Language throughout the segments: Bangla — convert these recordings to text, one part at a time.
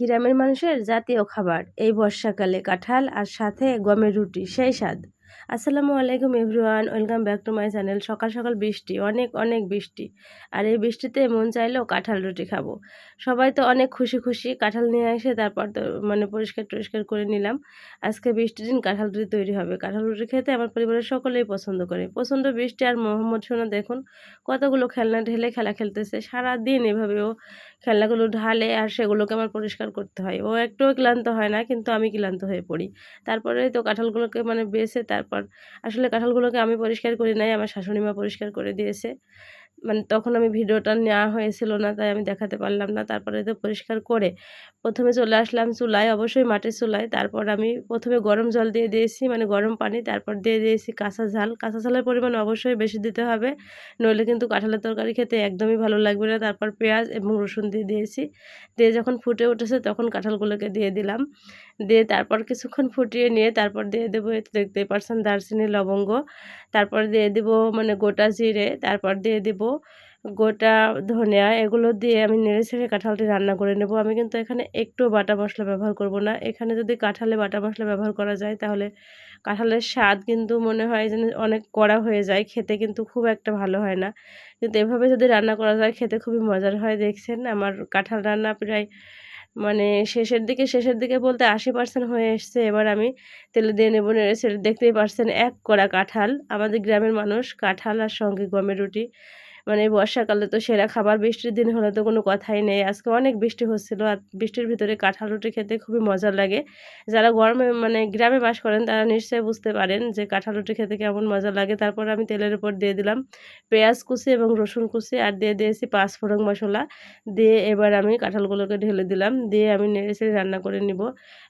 গ্রামের মানুষের জাতীয় খাবার, এই বর্ষাকালে কাঁঠাল আর সাথে গমের রুটি, সেই স্বাদ। আসসালামু আলাইকুম everyone, welcome back to my channel. সকাল সকাল বৃষ্টি, অনেক অনেক বৃষ্টি। আর এই বৃষ্টিতে মন চাইলেও কাঁঠাল রুটি খাব। সবাই তো অনেক খুশি খুশি কাঁঠাল নিয়ে এসে তারপর তো মানে পরিষ্কার টরিষ্কার করে নিলাম। আজকে বৃষ্টির দিন কাঁঠাল রুটি তৈরি হবে। কাঁঠাল রুটি খেতে আমার পরিবারের সকলেই পছন্দ করে। পছন্দ বৃষ্টি আর মোহাম্মদ সোনা, দেখুন, কতগুলো খেলনা ঢেলে খেলা খেলতেছে। সারাদিন এভাবেও খেলনাগুলো ঢালে আর সেগুলোকে আমার পরিষ্কার করতে হয়। ও একটুও ক্লান্ত হয় না, কিন্তু আমি ক্লান্ত হয়ে পড়ি। তারপরে তো কাঁঠালগুলোকে মানে বেছে তারপর আসলে কাঁঠালগুলোকে আমি পরিষ্কার করি নাই, আমার শাশুড়ি মা পরিষ্কার করে দিয়েছে। মানে তখন আমি ভিডিওটা নেওয়া হয়েছিল না, তাই আমি দেখাতে পারলাম না। তারপরে তো পরিষ্কার করে প্রথমে চলে আসলাম চুলায়, অবশ্যই মাটির চুলায়। তারপর আমি প্রথমে গরম জল দিয়ে দিয়েছি মানে গরম পানি, তারপর দিয়ে দিয়েছি কাঁচা ঝাল। কাঁচা ঝালের পরিমাণ অবশ্যই বেশি দিতে হবে, নইলে কিন্তু কাঁঠালের তরকারি খেতে একদমই ভালো লাগবে না। তারপর পেঁয়াজ এবং রসুন দিয়ে দিয়েছি। দিয়ে যখন ফুটে উঠেছে তখন কাঁঠালগুলোকে দিয়ে দিলাম। দিয়ে তারপর কিছুক্ষণ ফুটিয়ে নিয়ে তারপর দিয়ে দেবো দেখতেই পারছেন দারচিনি, লবঙ্গ। তারপর দিয়ে দিব মানে গোটা জিরে, তারপর দিয়ে দিব গোটা ধনিয়া। এগুলো দিয়ে আমি নেড়ে ছেড়ে কাঁঠালটি রান্না করে নেব। আমি কিন্তু এখানে একটু বাটা মশলা ব্যবহার করব না। এখানে যদি কাঁঠালে বাটা মশলা ব্যবহার করা যায়, তাহলে কাঁঠালের স্বাদ কিন্তু মনে হয় যেন অনেক কড়া হয়ে যায়। খেতে কিন্তু খুব একটা ভালো হয় না। কিন্তু এভাবে যদি রান্না করা যায়, খেতে খুবই মজার হয়। দেখছেন আমার কাঁঠাল রান্না প্রায় মানে শেষের দিকে শেষের দিকে বলতে আশি পার্সেন্ট হয়ে এসছে। এবার আমি তেলে দিয়ে নেব সেটা দেখতেই পারছেন, এক কড়া কাঁঠাল। আমাদের গ্রামের মানুষ কাঁঠাল আর সঙ্গে গমের রুটি মানে বর্ষাকালে তো সেরা খাবার, বৃষ্টির দিন হলে তো কোনো কথাই নেই। আজকে অনেক বৃষ্টি হচ্ছিল আর বৃষ্টির ভিতরে কাঁঠাল রুটি খেতে খুবই মজা লাগে। যারা গরমে মানে গ্রামে বাস করেন, তারা নিশ্চয়ই বুঝতে পারেন যে কাঁঠাল রুটি খেতে কেমন মজা লাগে। তারপর আমি তেলের উপর দিয়ে দিলাম পেঁয়াজ কুচি এবং রসুন কুচি আর দিয়ে দিয়েছি পাঁচ ফোড়ন মশলা। দিয়ে এবার আমি কাঁঠালগুলোকে ঢেলে দিলাম। দিয়ে আমি নেড়ে রান্না করে নিব।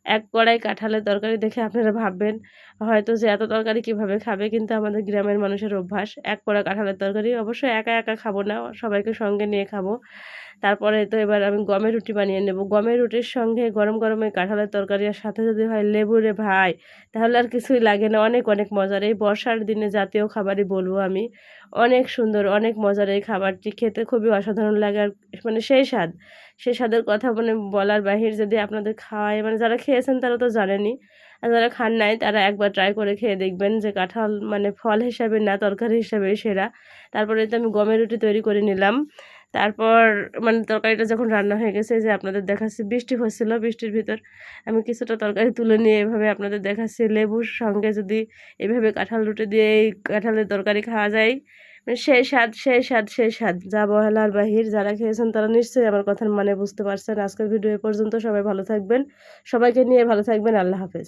এক কড়াই কাঁঠালের তরকারি দেখে আপনারা ভাববেন, হয়তো যে এত তরকারি কীভাবে খাবে? কিন্তু আমাদের গ্রামের মানুষের অভ্যাস, এক কড়া কাঁঠালের তরকারি অবশ্যই একা একা খাব না, সবাইকে সঙ্গে নিয়ে খাব। তারপরে তো এবার আমি গমের রুটি বানিয়ে নেব। গমের রুটির সঙ্গে গরম গরম কাঁঠালের তরকারি আর সাথে যদি হয় লেবু রে ভাই, তাহলে আর কিছুই লাগে না। অনেক অনেক মজার। এই বর্ষার দিনে জাতীয় খাবারই বলব আমি। অনেক সুন্দর, অনেক মজার এই খাবারটি। খেতে খুবই অসাধারণ লাগে আর মানে সেই স্বাদ। সেই স্বাদের কথা মানে বলার বাহির যদি আপনাদের খাওয়ায় মানে যারা খেয়েছেন তারা তো জানেনই। আর যারা খান নাই, তারা একবার ট্রাই করে খেয়ে দেখবেন যে কাঁঠাল মানে ফল হিসাবে না, তরকারি হিসাবে সেরা। তারপরে তো আমি গমের রুটি তৈরি করে নিলাম। তারপর মানে তরকারিটা যখন রান্না হয়ে গেছে যে আপনাদের দেখাচ্ছি, বৃষ্টি হচ্ছিল বৃষ্টির ভিতর। আমি কিছুটা তরকারি তুলে নিয়ে এভাবে আপনাদের দেখাচ্ছি। লেবুর সঙ্গে যদি এভাবে কাঁঠাল রুটি দিয়ে এই কাঁঠালের তরকারি খাওয়া যায় মানে সেই স্বাদ সেই স্বাদ সেই স্বাদ। যা বহেলার বাহির যারা খেয়েছেন তারা নিশ্চয়ই আমার কথার মানে বুঝতে পারছেন। আজকের ভিডিও এ পর্যন্ত সবাই ভালো থাকবেন। সবাইকে নিয়ে ভালো থাকবেন। আল্লাহ হাফেজ।